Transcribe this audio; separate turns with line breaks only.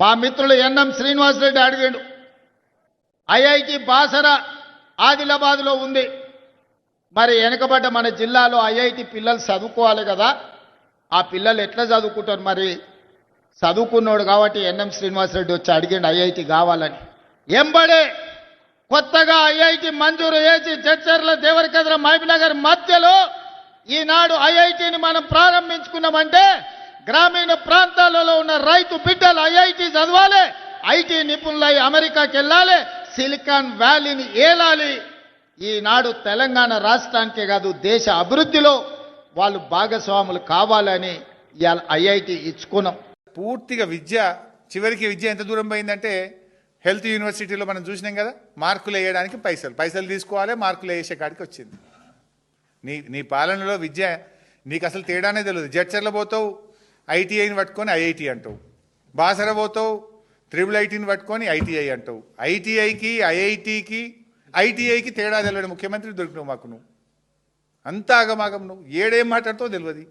మా మిత్రులు ఎన్ఎం శ్రీనివాసరెడ్డి అడిగాడు ఐఐటి బాసర ఆదిలాబాద్లో ఉంది. మరి వెనుకబడ్డ మన జిల్లాలో ఐఐటి పిల్లలు చదువుకోవాలి కదా. ఆ పిల్లలు ఎట్లా చదువుకుంటారు మరి? చదువుకున్నాడు కాబట్టి ఎన్ఎం శ్రీనివాసరెడ్డి వచ్చి అడిగిండు ఐఐటి కావాలని. ఎంబడే కొత్తగా ఐఐటి మంజూరు చేసి జడ్చర్ల దేవరకద్ర మహబూబ్నగర్ మధ్యలో ఈనాడు ఐఐటిని మనం ప్రారంభించుకున్నామంటే గ్రామీణ ప్రాంతాలలో ఉన్న రైతు బిడ్డలు ఐఐటి చదవాలి ఐటీ నిపుణులై అమెరికాకి వెళ్ళాలి సిలికాన్ వ్యాలీని ఏలాలి. ఈనాడు తెలంగాణ రాష్ట్రానికే కాదు దేశ అభివృద్ధిలో వాళ్ళు భాగస్వాములు కావాలని ఇవాళ ఐఐటి ఇచ్చుకున్నాం.
పూర్తిగా విద్య చివరికి విద్య ఎంత దూరం పోయిందంటే హెల్త్ యూనివర్సిటీలో మనం చూసినాం కదా మార్కులు వేయడానికి పైసలు. పైసలు తీసుకోవాలి మార్కులు వేసే కాడికి వచ్చింది. నీ నీ పాలనలో విద్య నీకు అసలు తేడానే తెలియదు జడ్చర్లు పోతావు ఐటీఐని పట్టుకొని ఐఐటి అంటావు. బాసర పోతావు త్రిబుల్ ఐటీని పట్టుకొని ఐటీఐ అంటావు. ఐటీఐకి ఐఐటికి ఐటీఐకి తేడా తెలియడు ముఖ్యమంత్రి దొరికినావు మాకు నువ్వు. అంతా ఆగమాగం నువ్వు. ఏడేం మాట్లాడుతావు తెలియదు